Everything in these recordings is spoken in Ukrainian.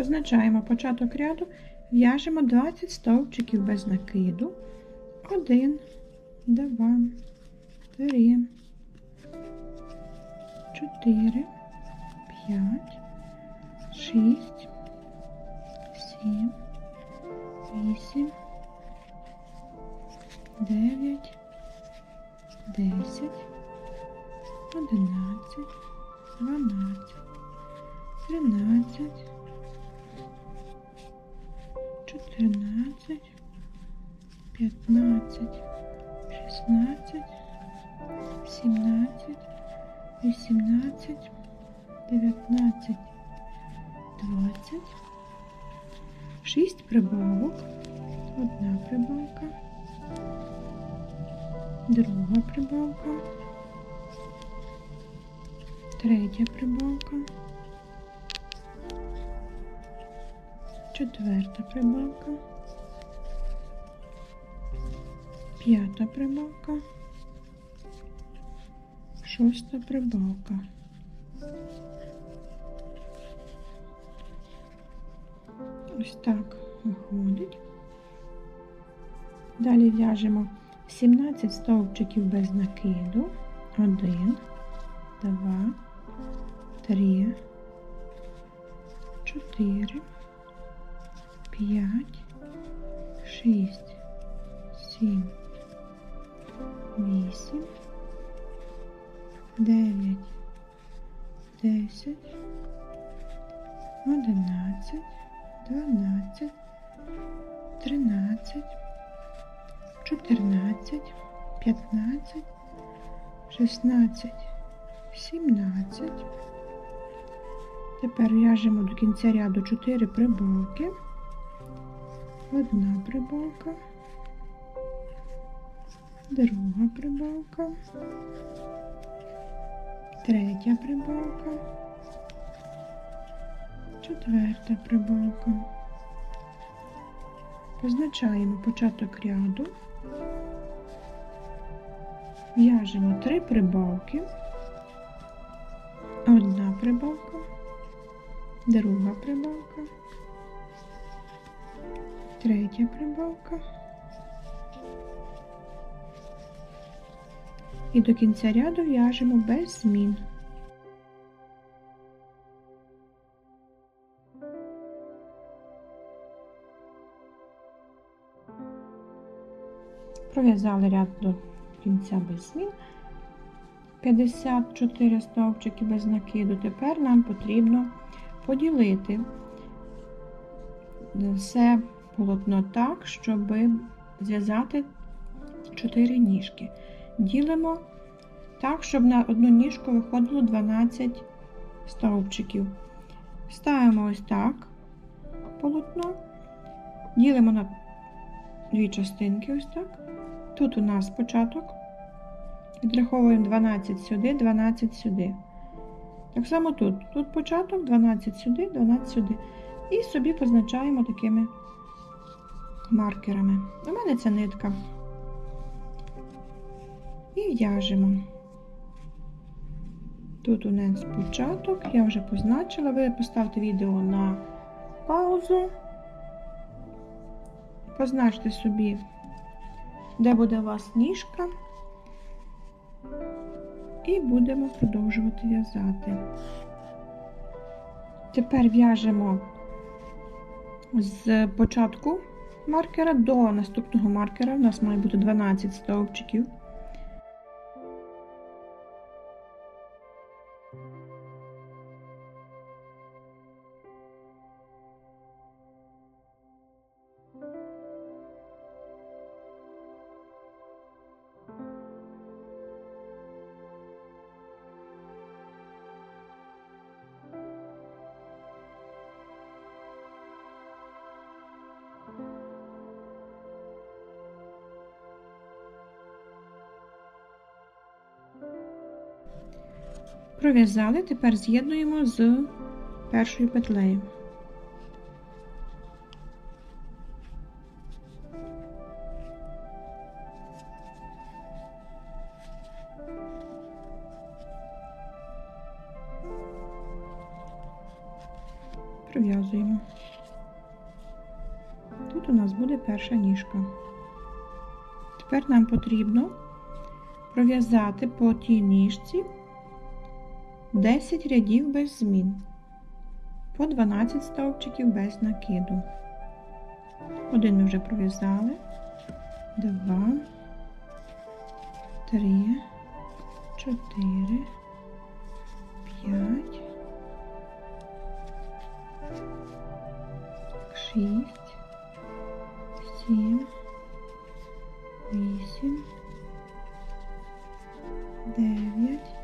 Позначаємо початок ряду, в'яжемо 20 стовпчиків без накиду. 1, 2, 3, 4, 5, 6, 7, 8, 9, 10, 11, 12, 13, 14, 15, 16, 17, 18, 19, 20, 6 прибавок, одна прибавка, друга прибавка, третя прибавка, четверта прибавка, п'ята прибавка, шоста прибавка. Ось так виходить. Далі в'яжемо 17 стовпчиків без накиду. 1, 2, 3, 4, 5, 6, 7, 8, 9, 10, 11, 12, 13, 14, 15, 16, 17. Тепер в'яжемо до кінця ряду 4 прибавки. Одна прибавка, друга прибавка, третя прибавка, четверта прибавка. Позначаємо початок ряду, в'яжемо три прибавки, одна прибавка, друга прибавка, третя прибавка. І до кінця ряду в'яжемо без змін. Пров'язали ряд до кінця без змін. 54 стовпчики без накиду. Тепер нам потрібно поділити все полотно так, щоб зв'язати 4 ніжки. Ділимо так, щоб на одну ніжку виходило 12 стовпчиків. Ставимо ось так полотно, ділимо на дві частинки, ось так. Тут у нас початок. Відраховуємо 12 сюди, 12 сюди. Так само тут. Тут початок, 12 сюди, 12 сюди. І собі позначаємо такими маркерами. У мене це нитка. І в'яжемо. Тут у нас початок, я вже позначила. Ви поставте відео на паузу. Позначте собі, де буде у вас ніжка. І будемо продовжувати в'язати. Тепер в'яжемо з початку маркера до наступного маркера. У нас має бути 12 стовпчиків. Пров'язали, тепер з'єднуємо з першою петлею. пров'язуємо. Тут у нас буде перша ніжка. Тепер нам потрібно пров'язати по тій ніжці 10 рядів без змін, по 12 стовпчиків без накиду. Один ми вже пров'язали, два, три, чотири, п'ять, шість, сім, вісім, дев'ять,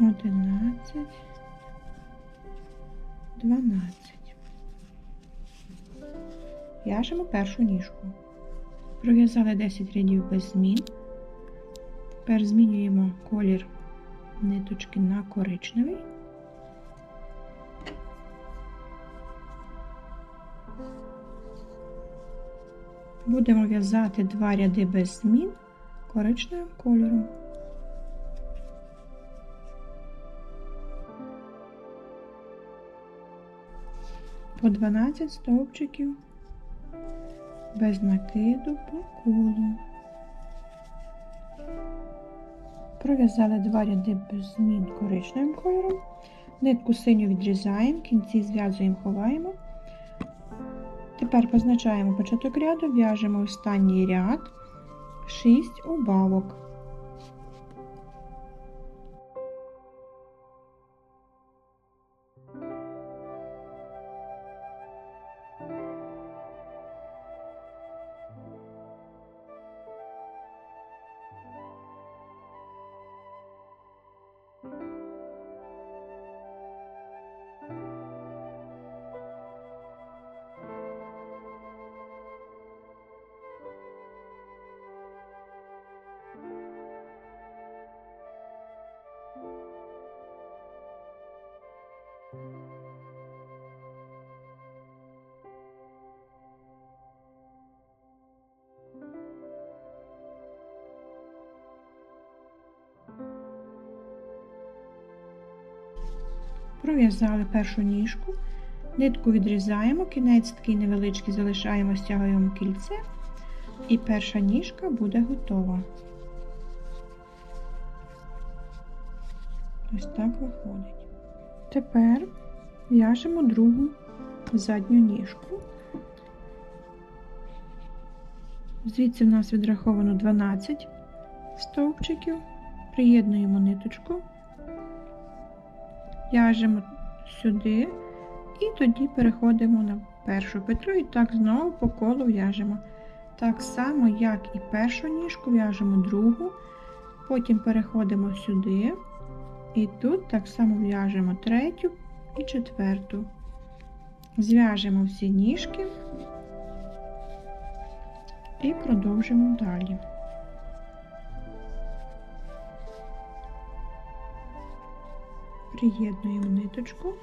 11, 12. В'яжемо першу ніжку. Пров'язали 10 рядів без змін. Тепер змінюємо колір ниточки на коричневий. Будемо в'язати два ряди без змін коричневим кольором. По 12 стовпчиків без накиду по колу. Пров'язали два ряди без змін коричневим кольором. Нитку синю відрізаємо, кінці зв'язуємо, ховаємо. Тепер позначаємо початок ряду, в'яжемо останній ряд 6 убавок. Пров'язали першу ніжку, нитку відрізаємо, кінець такий невеличкий залишаємо, стягуємо кільце, і перша ніжка буде готова. Ось так виходить. Тепер в'яжемо другу задню ніжку. Звідси в нас відраховано 12 стовпчиків, приєднуємо ниточку в'яжемо сюди і тоді переходимо на першу петлю і так знову по колу в'яжемо. Так само, як і першу ніжку, в'яжемо другу, потім переходимо сюди, і тут так само в'яжемо третю і четверту. Зв'яжемо всі ніжки і продовжимо далі. Приєднуємо ниточку.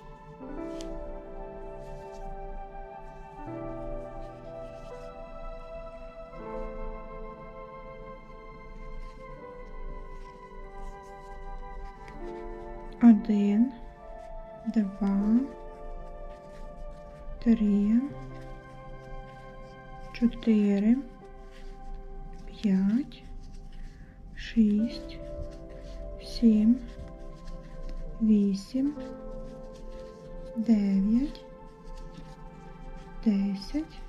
Один, два, три, чотири, п'ять, шість, сім вісім, дев'ять, десять,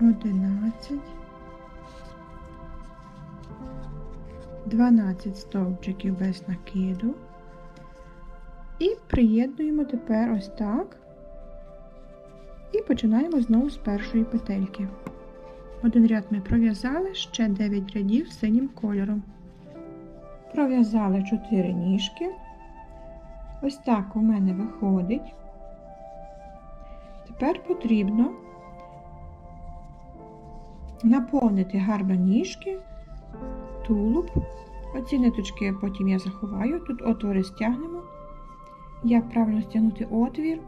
одинадцять, дванадцять стовпчиків без накиду. І приєднуємо тепер ось так. І починаємо знову з першої петельки. Один ряд ми пров'язали, ще 9 рядів синім кольором. Пров'язали 4 ніжки. Ось так у мене виходить. Тепер потрібно наповнити гарно ніжки, тулуб. Оці ниточки потім я заховаю, тут отвори стягнемо. Як правильно стягнути отвір,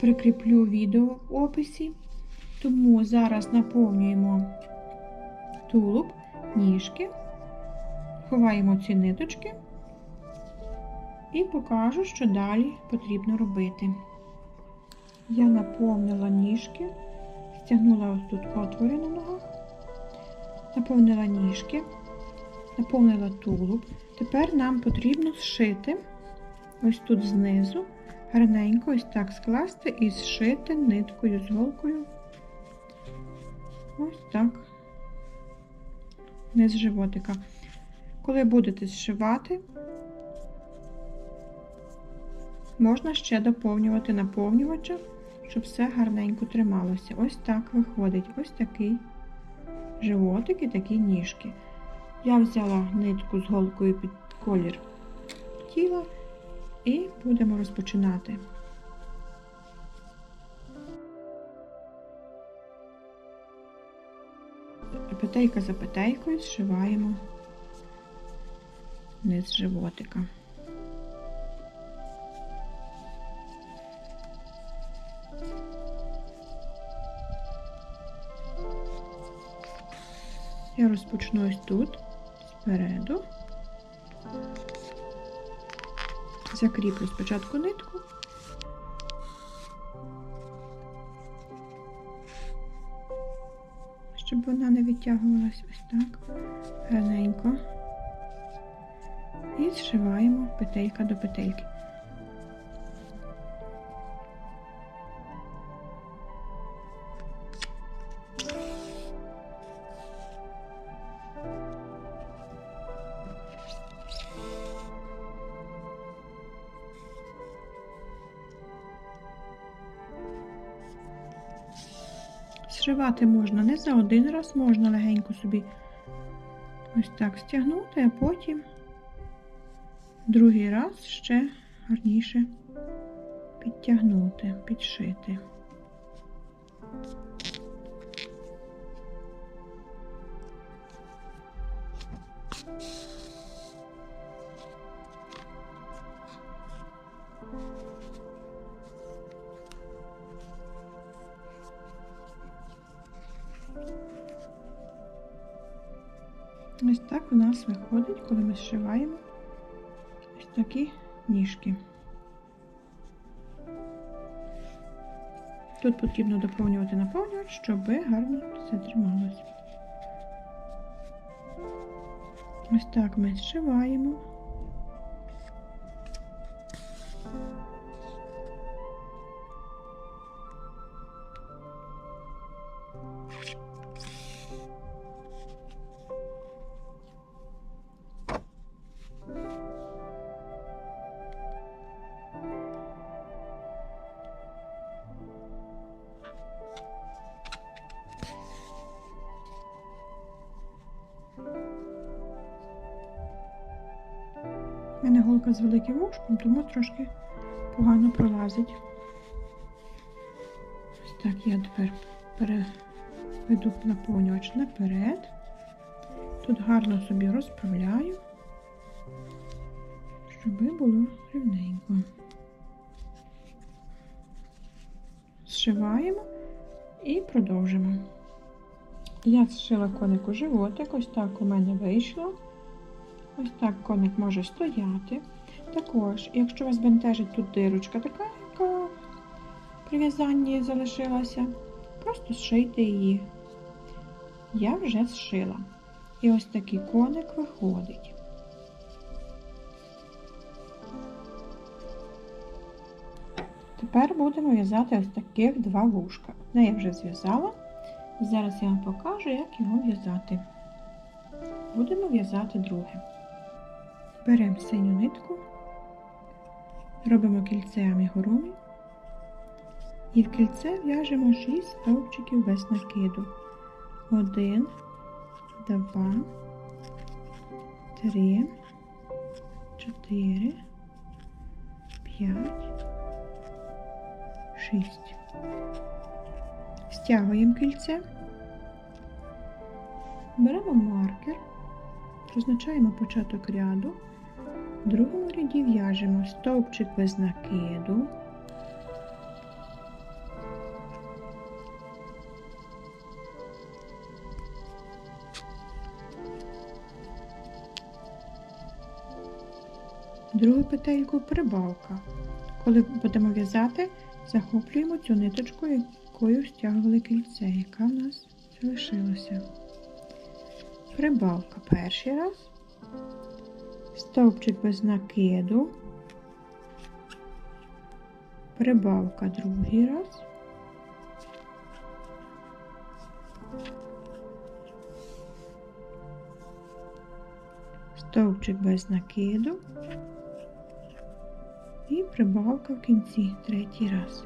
прикріплю відео в описі. Тому зараз наповнюємо тулуб, ніжки ховаємо ці ниточки і покажу, що далі потрібно робити. Я наповнила ніжки, стягнула ось тут отвори на ногах, наповнила ніжки, наповнила тулуб. Тепер нам потрібно зшити ось тут знизу, гарненько ось так скласти і зшити ниткою з голкою. Ось так, низ животика. Коли будете зшивати, можна ще доповнювати наповнювача, щоб все гарненько трималося. Ось так виходить ось такий животик і такі ніжки. Я взяла нитку з голкою під колір тіла і будемо розпочинати. Петелька за петелькою зшиваємо низ животика. Я розпочну ось тут, спереду. Закріплю спочатку нитку. Щоб вона не відтягувалась ось так, гарненько. І зшиваємо петелька до петельки. Зшивати можна не за один раз, можна легенько собі ось так стягнути, а потім другий раз ще гарніше підтягнути, підшити. Ось так у нас виходить, коли ми зшиваємо такі ніжки. Тут потрібно доповнювати наповнювач, щоб гарно все трималося. Ось так ми зшиваємо. Голка з великим вушком, тому трошки погано пролазить. Ось так я тепер переведу наповнювач наперед. Тут гарно собі розправляю, щоб було рівненько. Зшиваємо і продовжимо. Я зшила конику животик, ось так у мене вийшло. Ось так коник може стояти. Також, якщо вас бентежить тут дирочка, така, яка при в'язанні залишилася, просто зшийте її. Я вже зшила. І ось такий коник виходить. Тепер будемо в'язати ось таких два вушка. Одне я вже зв'язала. Зараз я вам покажу, як його в'язати. Будемо в'язати друге. Беремо синю нитку, робимо кільце амігуруми і в кільце в'яжемо 6 стовпчиків без накиду. 1, 2, 3, 4, 5, 6. Стягуємо кільце, беремо маркер, позначаємо початок ряду. В другому ряді в'яжемо стовпчик без накиду, Другу петельку прибавка. Коли будемо в'язати, захоплюємо цю ниточку, якою стягували кільце, яка в нас залишилася. Прибавка перший раз, стовпчик без накиду, прибавка другий раз. Стовпчик без накиду і прибавка в кінці третій раз.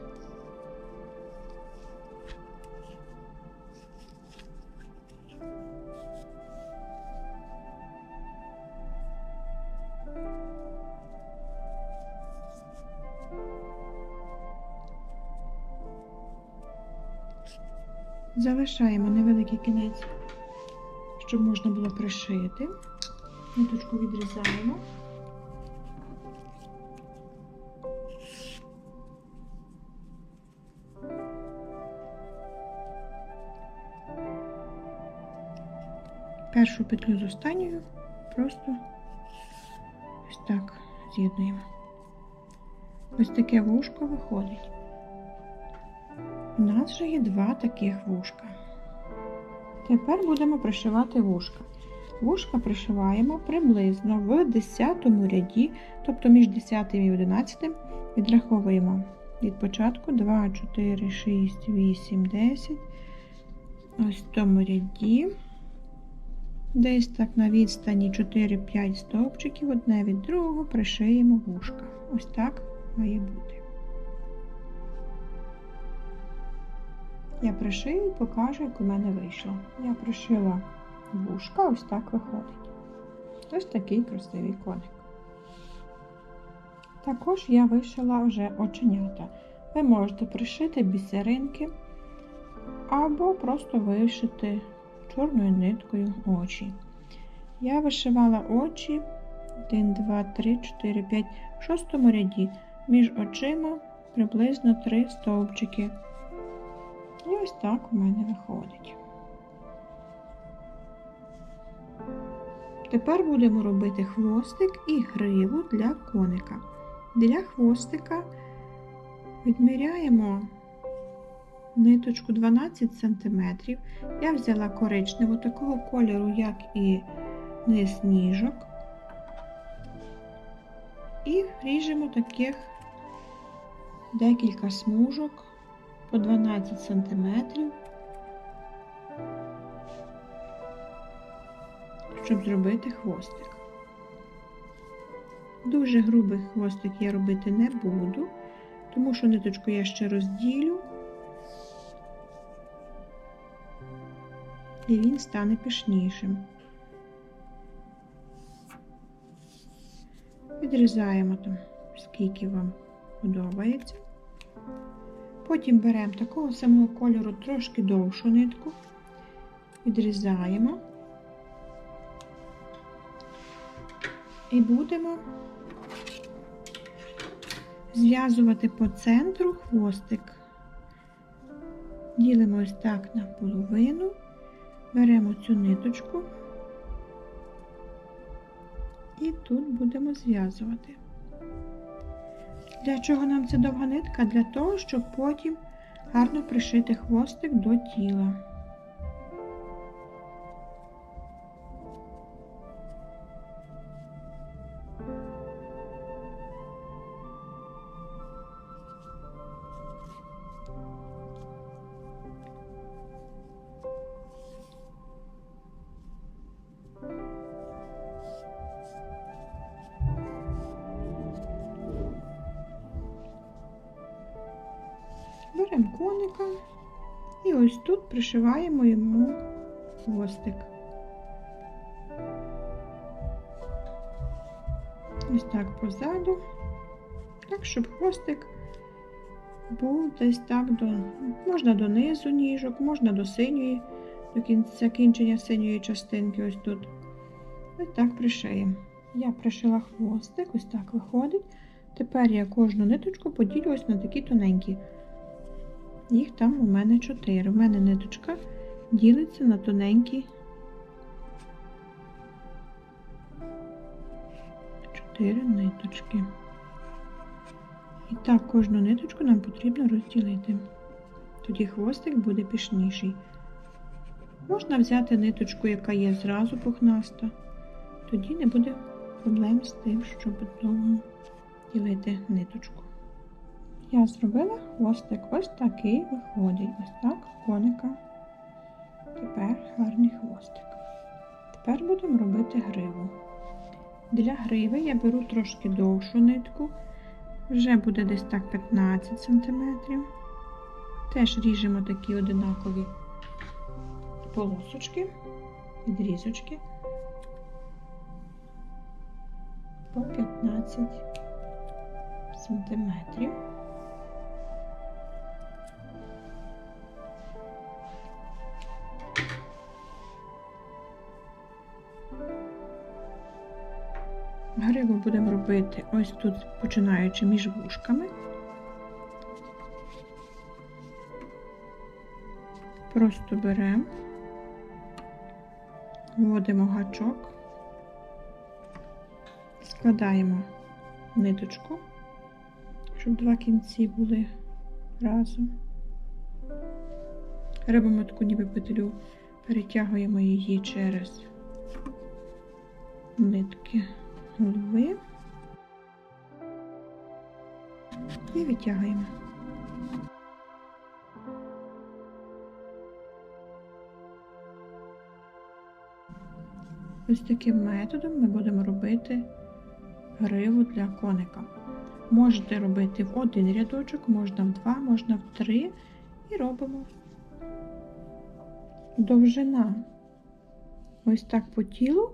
Залишаємо невеликий кінець, щоб можна було пришити. Ниточку відрізаємо. Першу петлю з останньою просто ось так з'єднуємо. Ось таке вушко виходить. У нас вже є два таких вушка. Тепер будемо пришивати вушка. Вушка пришиваємо приблизно в 10 ряді, тобто між 10 і 11 відраховуємо від початку 2, 4, 6, 8, 10. Ось в тому ряді. Десь так на відстані 4-5 стовпчиків одне від другого пришиємо вушка. Ось так має бути. Я пришию і покажу, як у мене вийшло. Я пришила вушка, ось так виходить. Ось такий красивий коник. Також я вишила вже оченята. Ви можете пришити бісеринки або просто вишити чорною ниткою очі. Я вишивала очі 1, 2, 3, 4, 5 в шостому ряді. Між очима приблизно 3 стовпчики. І ось так у мене виходить. Тепер будемо робити хвостик і гриву для коника. Для хвостика відміряємо ниточку 12 см. Я взяла коричневу такого кольору, як і низ ніжок. І ріжемо таких декілька смужок по 12 см. Щоб зробити хвостик. Дуже грубий хвостик я робити не буду, тому що ниточку я ще розділю, і він стане пішнішим. Відрізаємо там, скільки вам подобається. Потім беремо такого самого кольору трошки довшу нитку, відрізаємо і будемо зв'язувати по центру хвостик. Ділимо ось так на половину, беремо цю ниточку і тут будемо зв'язувати. Для чого нам ця довга нитка? Для того, щоб потім гарно пришити хвостик до тіла. Беремо коника і ось тут пришиваємо йому хвостик. Ось так позаду, так, щоб хвостик був десь так до, можна донизу ніжок, можна до синьої, до кінця закінчення синьої частинки ось тут. Ось так пришиємо. Я пришила хвостик, ось так виходить. Тепер я кожну ниточку поділю ось на такі тоненькі. Їх там у мене 4. У мене ниточка ділиться на тоненькі 4 ниточки. І так кожну ниточку нам потрібно розділити. Тоді хвостик буде пішніший. Можна взяти ниточку, яка є зразу пухнаста. Тоді не буде проблем з тим, щоб довго ділити ниточку. Я зробила хвостик ось такий виходить. Ось так коника. Тепер гарний хвостик. Тепер будемо робити гриву. Для гриви я беру трошки довшу нитку, вже буде десь так 15 см. Теж ріжемо такі одинакові полосочки, відрізочки по 15 сантиметрів. Гриву будемо робити ось тут, починаючи між вушками. Просто беремо, вводимо гачок, складаємо ниточку, щоб два кінці були разом. Робимо таку ніби петлю, перетягуємо її через нитки голови і витягуємо. Ось таким методом ми будемо робити гриву для коника. Можете робити в один рядочок, можна в два, можна в три. І робимо довжина. Ось так по тілу,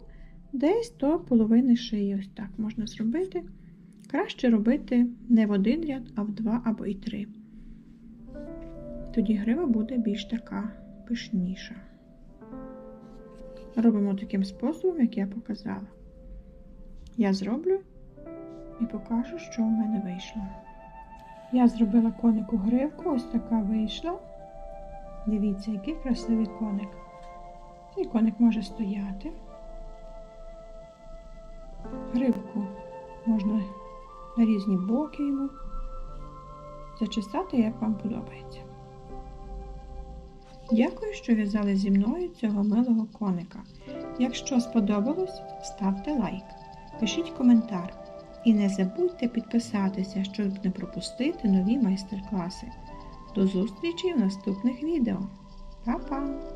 десь до половини шиї. Ось так можна зробити. Краще робити не в один ряд, а в два або і три. Тоді грива буде більш така пишніша. Робимо таким способом, як я показала. Я зроблю і покажу, що в мене вийшло. Я зробила конику гривку, ось така вийшла. Дивіться, який красивий коник. Цей коник може стояти. Гривку можна на різні боки йому зачесати, як вам подобається. Дякую, що в'язали зі мною цього милого коника. Якщо сподобалось, ставте лайк, пишіть коментар і не забудьте підписатися, щоб не пропустити нові майстер-класи. До зустрічі в наступних відео. Па-па!